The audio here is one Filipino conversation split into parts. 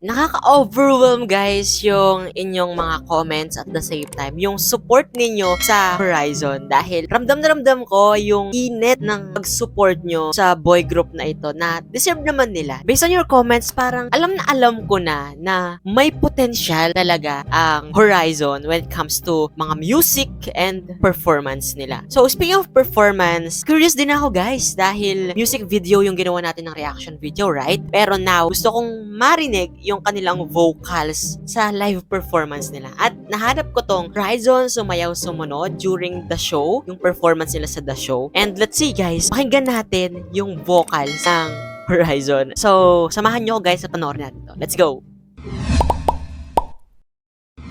Nakaka-overwhelm guys yung inyong mga comments at the same time yung support ninyo sa Horizon dahil ramdam na ramdam ko yung init ng pag-support nyo sa boy group na ito na deserve naman nila. Based on your comments, parang alam na alam ko na na may potential talaga ang Horizon when it comes to mga music and performance nila. So speaking of performance, curious din ako guys dahil music video yung ginawa natin ng reaction video, right? Pero now, gusto kong marinig yung kanilang vocals sa live performance nila. At nahanap ko tong Horizon Sumayaw Sumunod during the show, yung performance nila sa the show. And let's see guys, pakinggan natin yung vocals ng Horizon. So, samahan nyo guys sa panoorin natin to. Let's go!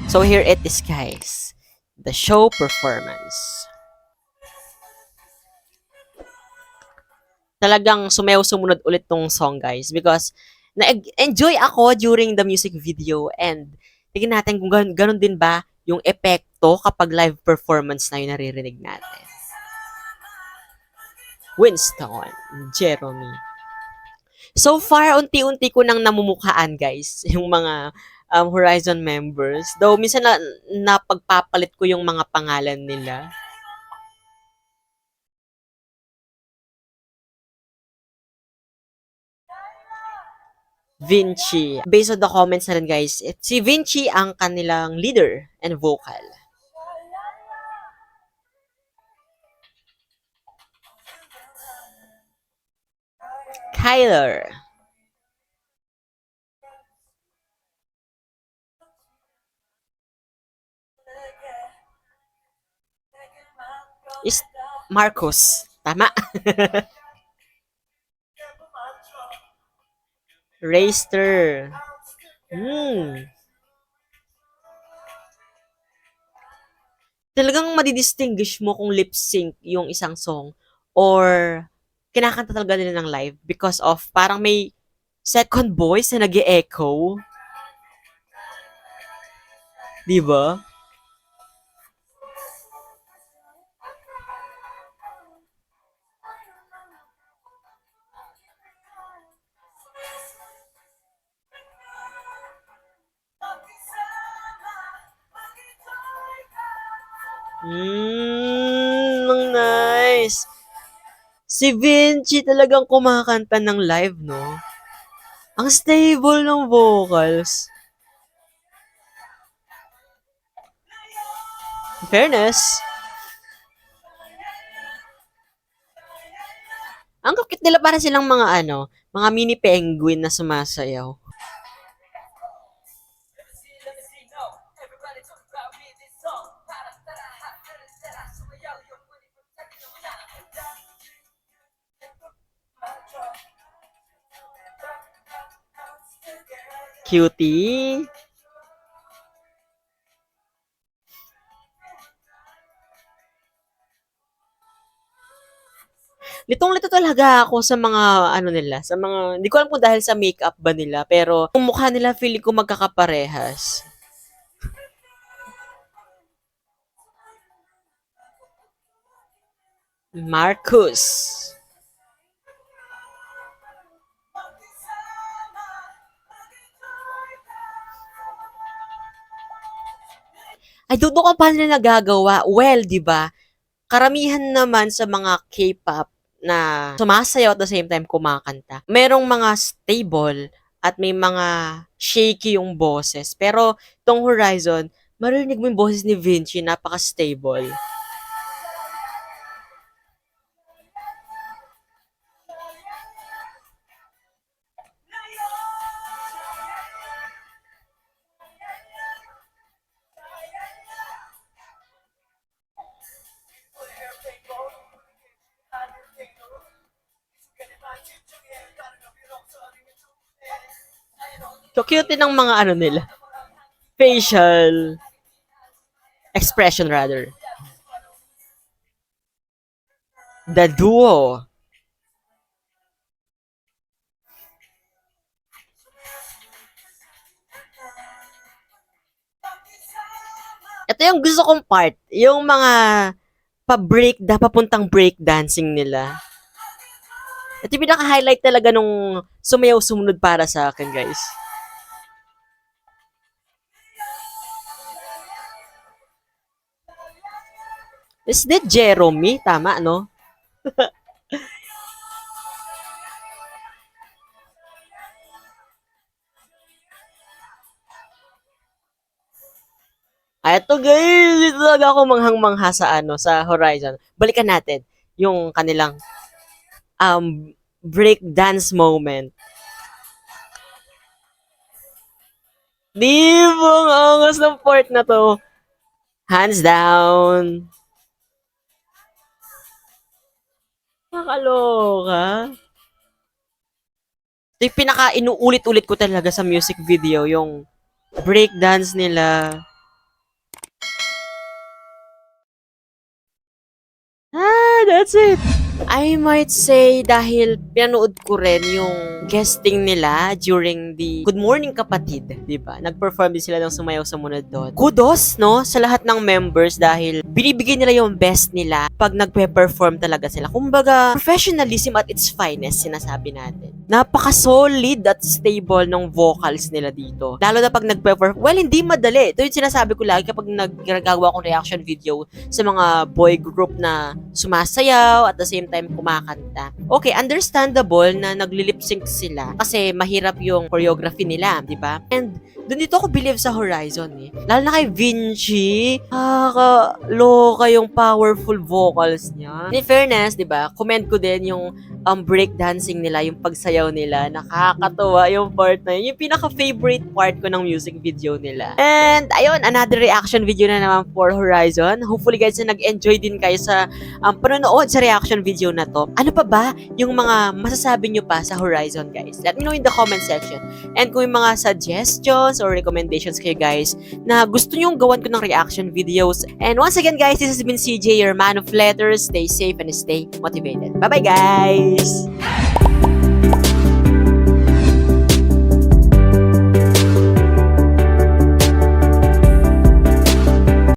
So here it is guys. The show performance. Talagang sumayaw sumunod ulit tong song guys because na-enjoy ako during the music video and tignan natin kung gan- ganun din ba yung epekto kapag live performance na yung naririnig natin. Winston, Jeremy. So far, unti-unti ko nang namumukhaan, guys, yung mga um, Horizon members. Though, minsan na, napagpapalit ko yung mga pangalan nila. Vinci. Based on the comments na rin guys, it, si Vinci ang kanilang leader and vocal. Kyler. Is Marcos. Tama. Rayster. Hmm. Talagang madidistinguish mo kung lip sync yung isang song or kinakanta talaga nila ng live because of parang may second voice na nag echo Di ba? Mm, ang nice. Si Vinci talagang kumakanta ng live, no? Ang stable ng vocals. In fairness. Ang kukit nila para silang mga ano, mga mini penguin na sumasayaw. Cutie. Litong-lito talaga ako sa mga ano nila, sa mga hindi ko alam kung dahil sa makeup ba nila, pero yung mukha nila feeling ko magkakaparehas. Marcus. I don't know kung paano nila nagagawa. Well, di ba? Karamihan naman sa mga K-pop na sumasayaw at the same time kumakanta. Merong mga stable at may mga shaky yung boses. Pero tong Horizon, marinig mo yung boses ni Vinci, napaka-stable. So, cute din ang mga ano nila. Facial expression rather. The duo. Ito yung gusto kong part. Yung mga pa-break, da, papuntang break dancing nila. Ito yung pinaka-highlight talaga nung sumayaw sumunod para sa akin, guys. Is that Jeremy? Tama, no? Ah, Eto guys, talaga ako manghang-mangha sa ano, sa Horizon. Balikan natin yung kanilang um break dance moment. Di ba ang angas ng part na to? Hands down. Nakaloka. Ito yung pinaka inuulit-ulit ko talaga sa music video, yung breakdance nila. Ah, that's it. I might say dahil pinanood ko rin yung guesting nila during the Good Morning Kapatid, di ba? Nag-perform din sila ng sumayaw sa munod doon. Kudos, no? Sa lahat ng members dahil binibigyan nila yung best nila pag nagpe-perform talaga sila. Kumbaga, professionalism at its finest, sinasabi natin. Napaka-solid at stable ng vocals nila dito. Lalo na pag nagpe-perform. Well, hindi madali. Ito yung sinasabi ko lagi kapag nagagawa akong reaction video sa mga boy group na sumasayaw at the same time kumakanta. Okay, understandable na nagli-lip sync sila kasi mahirap yung choreography nila, di ba? And doon dito ako believe sa Horizon eh. Lalo na kay Vinci, nakakaloka yung powerful vocals niya. In fairness, di ba, comment ko din yung um, breakdancing nila, yung pagsayaw nila. Nakakatuwa yung part na yun. Yung pinaka-favorite part ko ng music video nila. And ayun, another reaction video na naman for Horizon. Hopefully guys, na nag-enjoy din kayo sa um, panonood sa reaction video na to. Ano pa ba yung mga masasabi nyo pa sa Horizon guys? Let me know in the comment section. And kung yung mga suggestions or recommendations kayo guys na gusto nyong gawan ko ng reaction videos. And once again guys, this has been CJ, your man of letters. Stay safe and stay motivated. Bye-bye guys!